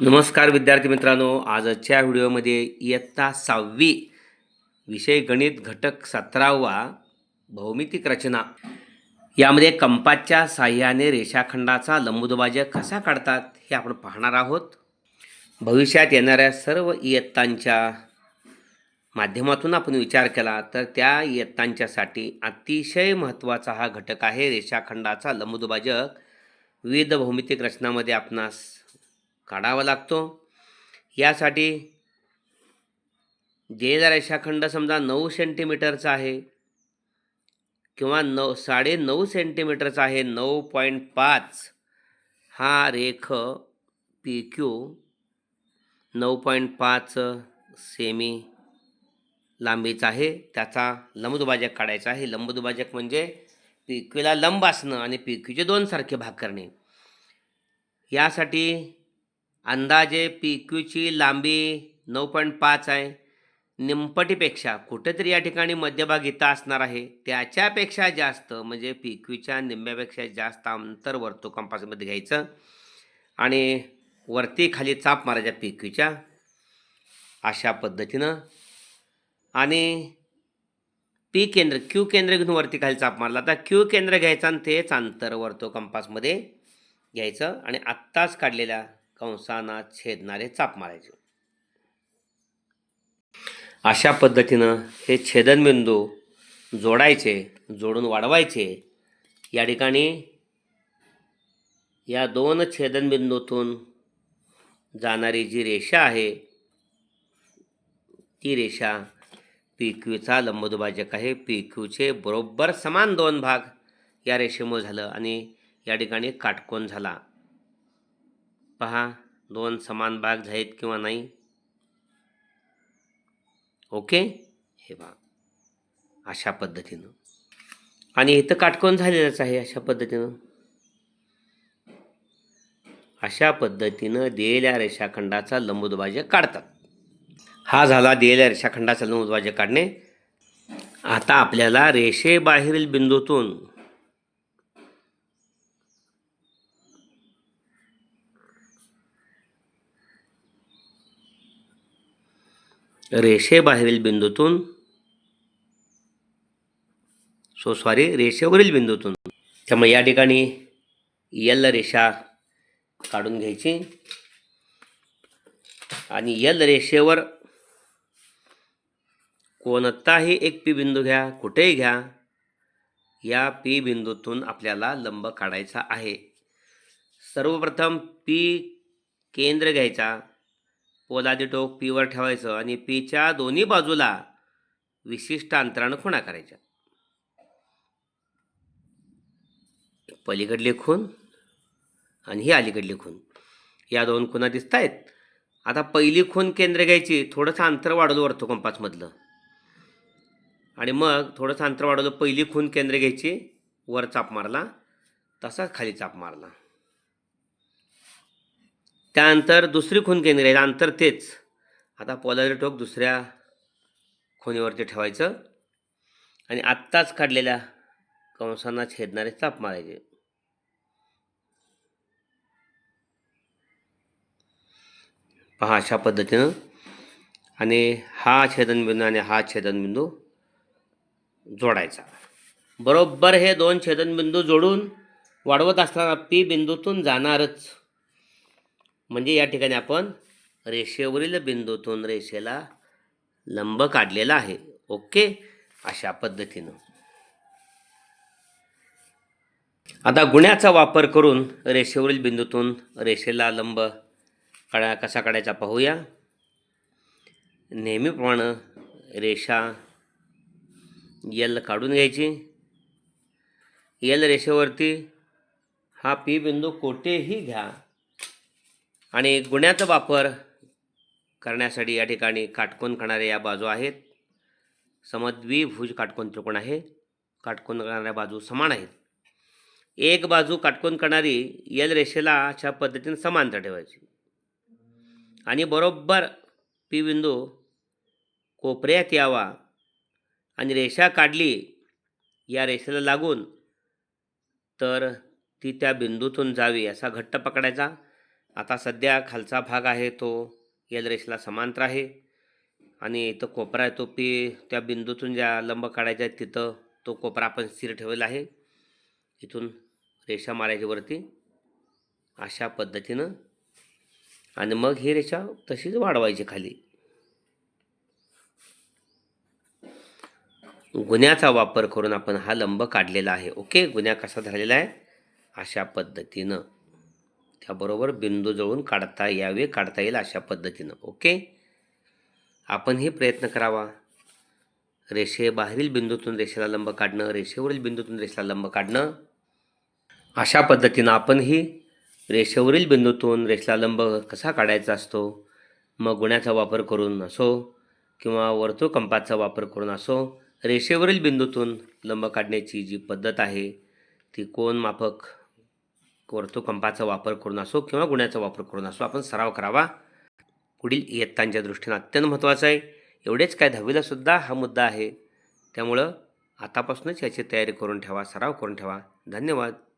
नमस्कार विद्यार्थी मित्रांनो आजच्या व्हिडिओमध्ये इयत्ता सहावी विषय गणित घटक सतरावा भौमितिक रचना. यामध्ये कंपासच्या साह्याने रेषाखंडाचा लंबदुभाजक कसा काढतात हे आपण पाहणार आहोत. भविष्यात येणाऱ्या सर्व इयत्तांच्या माध्यमातून आपण विचार केला तर त्या इयत्तांच्यासाठी अतिशय महत्त्वाचा हा घटक आहे रेषाखंडाचा लंबदुभाजक. विविध भौमितिक रचनामध्ये आपणास काढावा लागतो. यासाठी दिलेला रेषाखंड समजा नऊ सेंटीमीटरचा आहे किंवा नऊ साडे नऊ सेंटीमीटरचा आहे नऊ पॉईंट पाच. हा रेख पी क्यू नऊ पॉईंट पाच सेमी लांबीचा आहे. त्याचा लंबदुभाजक काढायचा आहे. लंबदुभाजक म्हणजे पी क्यूला लंब असणं आणि पी क्यूचे दोन सारखे भाग करणे. यासाठी अंदाजे पी क्यूची लांबी नऊ पॉईंट पाच आहे. निंपटीपेक्षा कुठेतरी या ठिकाणी मध्यभाग इथं असणार आहे. त्याच्यापेक्षा जास्त म्हणजे पी क्यूच्या निम्म्यापेक्षा जास्त अंतर वरतो कंपासमध्ये घ्यायचं. आणि वरती खाली चाप मारायच्या पी क्यूच्या. अशा पद्धतीनं. आणि पी केंद्र क्यू केंद्र घेऊन वरती खाली चाप मारला आता क्यू केंद्र घ्यायचं आणि तेच अंतर वरतो कंपासमध्ये घ्यायचं. आणि आत्ताच काढलेल्या कंसांना छेदणारे चाप मारायचे. अशा पद्धतीनं हे छेदनबिंदू जोडायचे जोडून वाढवायचे. या ठिकाणी या दोन छेदनबिंदूतून जाणारी जी रेषा आहे ती रेषा पी क्यूचा लंबदुभाजक आहे. पी क्यूचे बरोबर समान दोन भाग या रेषेमुळे झालं आणि या ठिकाणी काटकोन झाला. पहा दोन समान भाग झालेत किंवा नाही? ओके? हे पहा अशा पद्धतीनं. आणि इथं काटकोन झालेलंच आहे अशा पद्धतीनं. अशा पद्धतीनं दिलेल्या रेषाखंडाचा लंबदुभाजक काढतात. हा झाला दिलेल्या रेषाखंडाचा लंबुदबाज्य काढणे. आता आपल्याला रेषेबाहेरील बिंदूतून रेषेबाहेरील बिंदूतून. सो सॉरी रेषेवरील बिंदूतून. त्यामुळे या ठिकाणी यल रेषा काढून घ्यायची. आणि यल रेषेवर कोणताही एक पी बिंदू घ्या कुठेही घ्या या पी बिंदूतून आपल्याला लंब काढायचा आहे. सर्वप्रथम पी केंद्र घ्यायचा. पोलादी टोक पीवर ठेवायचं आणि पीच्या दोन्ही बाजूला विशिष्ट अंतरानं खुणा करायच्या. पलीकडली खून आणि ही अलीकडली खून या दोन खुणा दिसत आहेत आता पहिली खून केंद्र घ्यायची थोडंसं अंतर वाढवलं वरतो कंपासमधलं आणि मग थोडंसं अंतर वाढवलं पहिली खून केंद्र घ्यायची वर चाप मारला तसाच खाली चाप मारला. त्यानंतर दुसरी खून केंद्र आहे अंतर तेच. आता पोलारी टोक दुसऱ्या खुणीवरती ठेवायचं. आणि आत्ताच काढलेल्या कंसांना छेदणारे चाप मारायचे पहा अशा पद्धतीनं. आणि हा छेदनबिंदू आणि हा छेदनबिंदू जोडायचा. बरोबर हे दोन छेदनबिंदू जोडून वाढवत असताना पी बिंदूतून जाणारच. म्हणजे या ठिकाणी आपण रेषेवरील बिंदूतून रेषेला लंब काढलेला आहे. ओके? अशा पद्धतीनं. आता गुण्याचा वापर करून रेषेवरील बिंदूतून रेषेला लंब काढा कसा काढायचा पाहूया. नेहमीप्रमाणे रेषा यल काढून घ्यायची. यल रेषेवरती हा पी बिंदू कोठेही घ्या. आणि गुण्याचा वापर करण्यासाठी या ठिकाणी काटकोन करणाऱ्या या बाजू आहेत. समद्विभुज काटकोन त्रिकोण आहे. काटकोन करणाऱ्या बाजू समान आहेत. एक बाजू काटकोन करणारी यल रेषेला अशा पद्धतीने समांतर ठेवायची. आणि बरोबर पी बिंदू कोपऱ्यात यावा आणि रेषा काढली या रेषेला लागून तर ती त्या बिंदूतून जावी असा घट्ट पकडायचा. आता सध्या खालचा भाग आहे तो एल रेषेला समांतर आहे. आणि इथं कोपरा आहे तो पी त्या बिंदूतून ज्या लंब काढायच्या आहेत तिथं तो कोपरा आपण स्थिर ठेवलेला आहे. इथून रेषा मारायची वरती. अशा पद्धतीनं. आणि मग ही रेषा तशीच वाढवायची खाली. गुन्ह्याचा वापर करून आपण हा लंब काढलेला आहे. ओके? गुन्हा कसा झालेला आहे? अशा पद्धतीनं. त्याबरोबर बिंदू जवळून काढता यावे काढता येईल अशा पद्धतीनं. ओके? आपणही प्रयत्न करावा. रेषेबाहेरील बिंदूतून रेषेला लंब काढणं रेषेवरील बिंदूतून रेषेला लंब काढणं. अशा पद्धतीनं आपणही रेषेवरील बिंदूतून रेषेला लंब कसा काढायचा असतो? मग गुण्याचा वापर करून असो किंवा वर्तुळकंपाचा वापर करून असो रेषेवरील बिंदूतून लंब काढण्याची जी पद्धत आहे ती कोण माफक वर्तुकंपाचा वापर करून असो किंवा गुण्याचा वापर करून असो आपण सराव करावा. पुढील इयत्तांच्या दृष्टीनं अत्यंत महत्त्वाचं आहे. एवढेच काय दहावीलासुद्धा हा मुद्दा आहे. त्यामुळं आतापासूनच याची तयारी करून ठेवा सराव करून ठेवा. धन्यवाद.